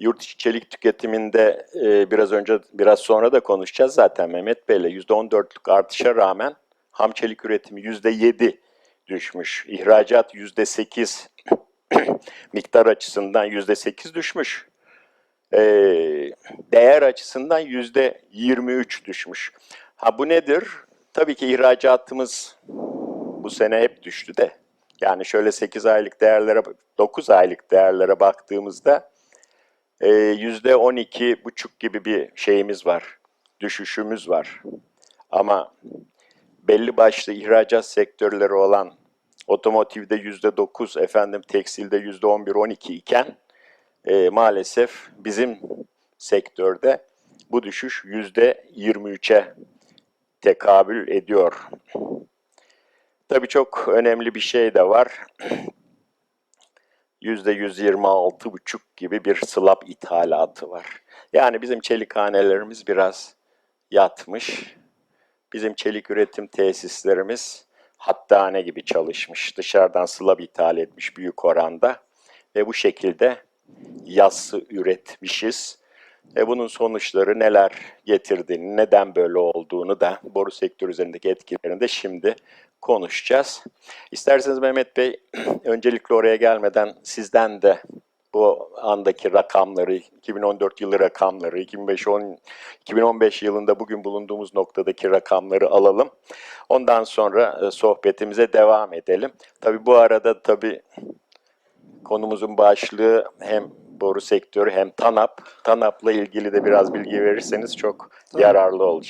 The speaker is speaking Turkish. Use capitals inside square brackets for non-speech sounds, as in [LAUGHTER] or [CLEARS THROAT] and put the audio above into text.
yurt içi çelik tüketiminde e, biraz önce biraz sonra da konuşacağız zaten Mehmet Bey'le %14'lük artışa rağmen ham çelik üretimi %7 düşmüş. İhracat %8 [CLEARS THROAT] miktar açısından %8 düşmüş. E, değer açısından %23 düşmüş. Ha bu nedir? Tabii ki ihracatımız bu sene hep düştü de. Yani şöyle 8 aylık değerlere, 9 aylık değerlere baktığımızda e, yüzde 12 buçuk gibi bir şeyimiz var. Düşüşümüz var. Ama belli başlı ihracat sektörleri olan otomotivde yüzde 9, efendim tekstilde yüzde 11, 12 iken e, maalesef bizim sektörde bu düşüş yüzde 23'e tekabül ediyor. Tabii çok önemli bir şey de var. %126,5 gibi bir slab ithalatı var. Yani bizim çelikhanelerimiz biraz yatmış. Bizim çelik üretim tesislerimiz hattane gibi çalışmış. Dışarıdan slab ithal etmiş büyük oranda. Ve bu şekilde yassı üretmişiz. E bunun sonuçları neler getirdiğini, neden böyle olduğunu da boru sektörü üzerindeki etkilerini de şimdi konuşacağız. İsterseniz Mehmet Bey, [CLEARS THROAT] öncelikle oraya gelmeden sizden de bu andaki rakamları, 2014 yılı rakamları, 2005, 10, 2015 yılında bugün bulunduğumuz noktadaki rakamları alalım. Ondan sonra e, sohbetimize devam edelim. Tabii bu arada tabii konumuzun başlığı hem boru sektörü hem TANAP. TANAP'la ilgili de biraz bilgi verirseniz çok yararlı olacak.